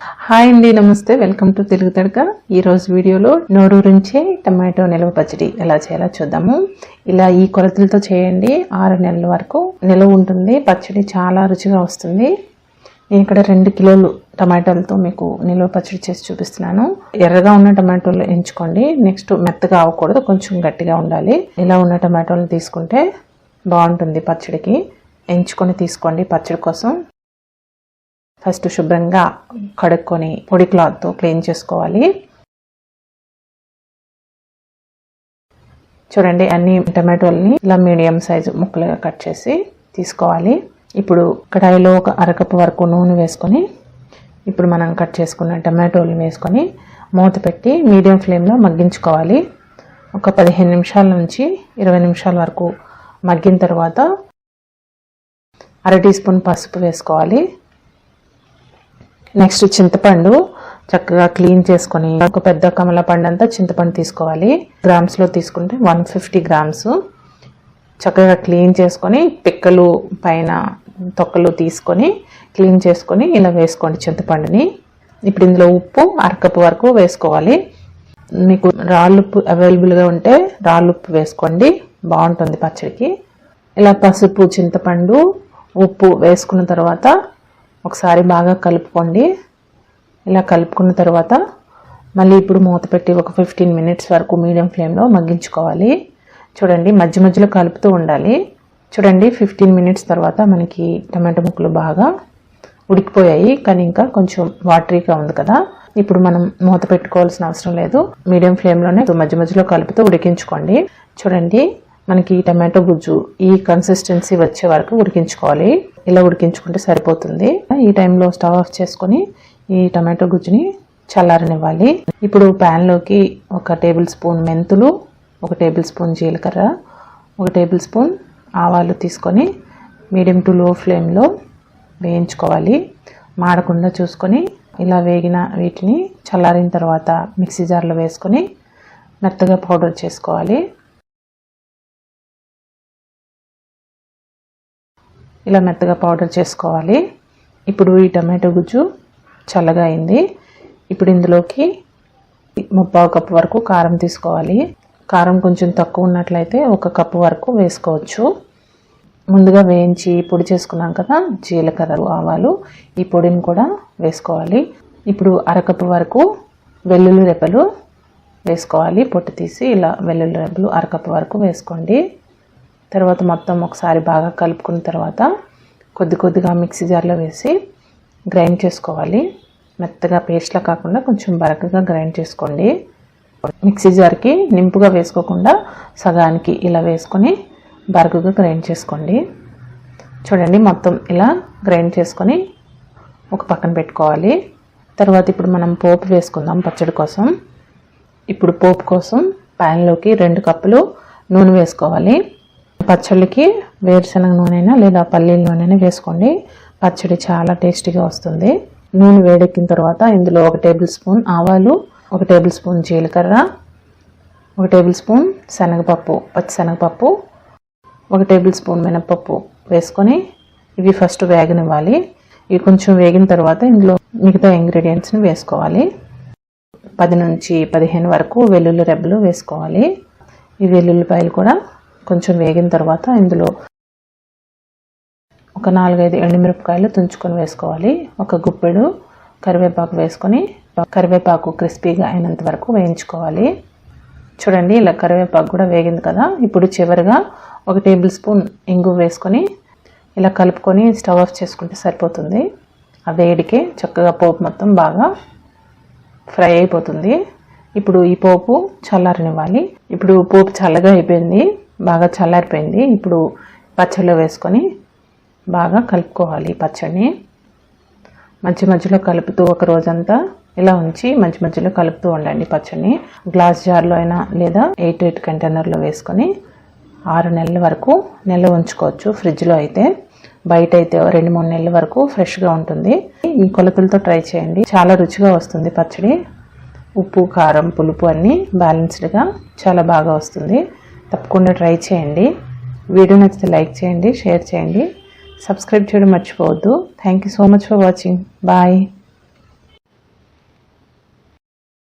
Hi అండి నమస్తే. Welcome to Telugu Tadaka. ఈరోజు వీడియోలో నోరూరించే టమాటో నిల్వ పచ్చడి ఎలా చేయాలో చూద్దాము. ఇలా ఈ కొలతలతో చేయండి. ఆరు నెలల వరకు నిల్వ ఉంటుంది. పచ్చడి చాలా రుచిగా వస్తుంది. నేను ఇక్కడ రెండు కిలోలు టమాటాలతో మీకు నిల్వ పచ్చడి చేసి చూపిస్తున్నాను. ఎర్రగా ఉన్న టమాటోలు ఎంచుకోండి. నెక్స్ట్ మెత్తగా అవ్వకూడదు. కొంచెం గట్టిగా ఉండాలి. ఇలా ఉన్న టమాటోలు తీసుకుంటే బాగుంటుంది పచ్చడికి. ఎంచుకొని తీసుకోండి పచ్చడి కోసం. ఫస్ట్ శుభ్రంగా కడుక్కొని పొడి క్లాత్తో క్లీన్ చేసుకోవాలి. చూడండి అన్ని టమాటోల్ని ఇలా మీడియం సైజు ముక్కలుగా కట్ చేసి తీసుకోవాలి. ఇప్పుడు కడాయిలో ఒక అరకప్పు వరకు నూనె వేసుకొని ఇప్పుడు మనం కట్ చేసుకున్న టమాటోలు వేసుకొని మూత పెట్టి మీడియం ఫ్లేమ్లో మగ్గించుకోవాలి. ఒక పదిహేను నిమిషాల నుంచి ఇరవై నిమిషాల వరకు మగ్గిన తర్వాత అర టీ స్పూన్ పసుపు వేసుకోవాలి. నెక్స్ట్ చింతపండు చక్కగా క్లీన్ చేసుకొని ఒక పెద్ద కమల పండు అంతా చింతపండు తీసుకోవాలి. గ్రామ్స్లో తీసుకుంటే వన్ ఫిఫ్టీ గ్రామ్స్ చక్కగా క్లీన్ చేసుకొని పిక్కలు పైన తొక్కలు తీసుకొని క్లీన్ చేసుకొని ఇలా వేసుకోండి చింతపండుని. ఇప్పుడు ఇందులో ఉప్పు అరకప్పు వరకు వేసుకోవాలి. మీకు రాళ్ళుప్పు అవైలబుల్గా ఉంటే రాళ్ళుప్పు వేసుకోండి. బాగుంటుంది పచ్చడికి. ఇలా పసుపు చింతపండు ఉప్పు వేసుకున్న తర్వాత ఒకసారి బాగా కలుపుకోండి. ఇలా కలుపుకున్న తర్వాత మళ్ళీ ఇప్పుడు మూత పెట్టి ఒక ఫిఫ్టీన్ మినిట్స్ వరకు మీడియం ఫ్లేమ్లో మగ్గించుకోవాలి. చూడండి మధ్య మధ్యలో కలుపుతూ ఉండాలి. చూడండి ఫిఫ్టీన్ మినిట్స్ తర్వాత మనకి టమాటో ముక్కలు బాగా ఉడికిపోయాయి. కానీ ఇంకా కొంచెం వాటరీగా ఉంది కదా. ఇప్పుడు మనం మూత పెట్టుకోవాల్సిన అవసరం లేదు. మీడియం ఫ్లేమ్లోనే మధ్య మధ్యలో కలుపుతూ ఉడికించుకోండి. చూడండి మనకి టమాటో గుజ్జు ఈ కన్సిస్టెన్సీ వచ్చే వరకు ఉడికించుకోవాలి. ఇలా ఉడికించుకుంటే సరిపోతుంది. ఈ టైంలో స్టవ్ ఆఫ్ చేసుకొని ఈ టమాటో గుజ్జుని చల్లారనివ్వాలి. ఇప్పుడు ప్యాన్లోకి ఒక టేబుల్ స్పూన్ మెంతులు ఒక టేబుల్ స్పూన్ జీలకర్ర ఒక టేబుల్ స్పూన్ ఆవాలు తీసుకొని మీడియం టు లో ఫ్లేమ్లో వేయించుకోవాలి. మాడకుండా చూసుకొని ఇలా వేగిన వీటిని చల్లారిన తర్వాత మిక్సీ జార్లో వేసుకొని మెత్తగా పౌడర్ చేసుకోవాలి. ఇలా మెత్తగా పౌడర్ చేసుకోవాలి. ఇప్పుడు ఈ టమాటో గుజ్జు చల్లగా అయింది. ఇప్పుడు ఇందులోకి ముప్పావు కప్పు వరకు కారం తీసుకోవాలి. కారం కొంచెం తక్కువ ఉన్నట్లయితే ఒక కప్పు వరకు వేసుకోవచ్చు. ముందుగా వేయించి పొడి చేసుకున్నాం కదా జీలకర్ర ఆవాలు ఈ పొడిని కూడా వేసుకోవాలి. ఇప్పుడు అరకప్పు వరకు వెల్లుల్లి రెప్పలు వేసుకోవాలి. పొట్టు తీసి ఇలా వెల్లుల్లి రెప్పలు అరకప్పు వరకు వేసుకోండి. తర్వాత మొత్తం ఒకసారి బాగా కలుపుకున్న తర్వాత కొద్ది కొద్దిగా మిక్సీ జార్లో వేసి గ్రైండ్ చేసుకోవాలి. మెత్తగా పేస్ట్లా కాకుండా కొంచెం బరకగా గ్రైండ్ చేసుకోండి. మిక్సీ జార్కి నింపుగా వేసుకోకుండా సగానికి ఇలా వేసుకొని బరకగా గ్రైండ్ చేసుకోండి. చూడండి మొత్తం ఇలా గ్రైండ్ చేసుకొని ఒక పక్కన పెట్టుకోవాలి. తర్వాత ఇప్పుడు మనం పోపు వేసుకుందాం పచ్చడి కోసం. ఇప్పుడు పోపు కోసం ప్యాన్లోకి రెండు కప్పులు నూనె వేసుకోవాలి. పచ్చళ్ళకి వేరుశనగ నూనెనా లేదా పల్లీల నూనెనా వేసుకోండి. పచ్చడి చాలా టేస్టీగా వస్తుంది. నూనె వేడెక్కిన తర్వాత ఇందులో ఒక టేబుల్ స్పూన్ ఆవాలు ఒక టేబుల్ స్పూన్ జీలకర్ర ఒక టేబుల్ స్పూన్ శనగపప్పు పచ్చి శనగపప్పు ఒక టేబుల్ స్పూన్ మినపప్పు వేసుకొని ఇవి ఫస్ట్ వేగనివ్వాలి. ఇవి కొంచెం వేగిన తర్వాత ఇందులో మిగతా ఇంగ్రీడియంట్స్ని వేసుకోవాలి. పది నుంచి పదిహేను వరకు వెల్లుల్లి రెబ్బలు వేసుకోవాలి. ఈ వెల్లుల్లిపాయలు కూడా కొంచెం వేగిన తర్వాత ఇందులో ఒక నాలుగైదు ఎండుమిరపకాయలు తుంచుకొని వేసుకోవాలి. ఒక గుప్పెడు కరివేపాకు వేసుకొని కరివేపాకు క్రిస్పీగా అయినంత వరకు వేయించుకోవాలి. చూడండి ఇలా కరివేపాకు కూడా వేగింది కదా. ఇప్పుడు చివరిగా ఒక టేబుల్ స్పూన్ ఇంగు వేసుకొని ఇలా కలుపుకొని స్టవ్ ఆఫ్ చేసుకుంటే సరిపోతుంది. ఆ వేడికే చక్కగా పోపు మొత్తం బాగా ఫ్రై అయిపోతుంది. ఇప్పుడు ఈ పోపు చల్లారనివ్వాలి. ఇప్పుడు పోపు చల్లగా అయిపోయింది. బాగా చల్లారిపోయింది. ఇప్పుడు పచ్చడిలో వేసుకొని బాగా కలుపుకోవాలి పచ్చడిని. మధ్య మధ్యలో కలుపుతూ ఒక రోజంతా ఇలా ఉంచి మధ్య మధ్యలో కలుపుతూ ఉండండి పచ్చడిని. గ్లాస్ జార్లో అయినా లేదా ఎయిట్ ఎయిట్ కంటైనర్లో వేసుకొని ఆరు నెలల వరకు నిల్వ ఉంచుకోవచ్చు. ఫ్రిడ్జ్లో అయితే బయట అయితే రెండు మూడు నెలల వరకు ఫ్రెష్గా ఉంటుంది. ఈ కొలతలతో ట్రై చేయండి. చాలా రుచిగా వస్తుంది పచ్చడి. ఉప్పు కారం పులుపు అన్నీ బ్యాలెన్స్డ్గా చాలా బాగా వస్తుంది. తప్పకుండా ట్రై చేయండి. వీడియో నచ్చితే లైక్ చేయండి షేర్ చేయండి. సబ్స్క్రైబ్ చేయడం మర్చిపోవద్దు. Thank you so much for watching bye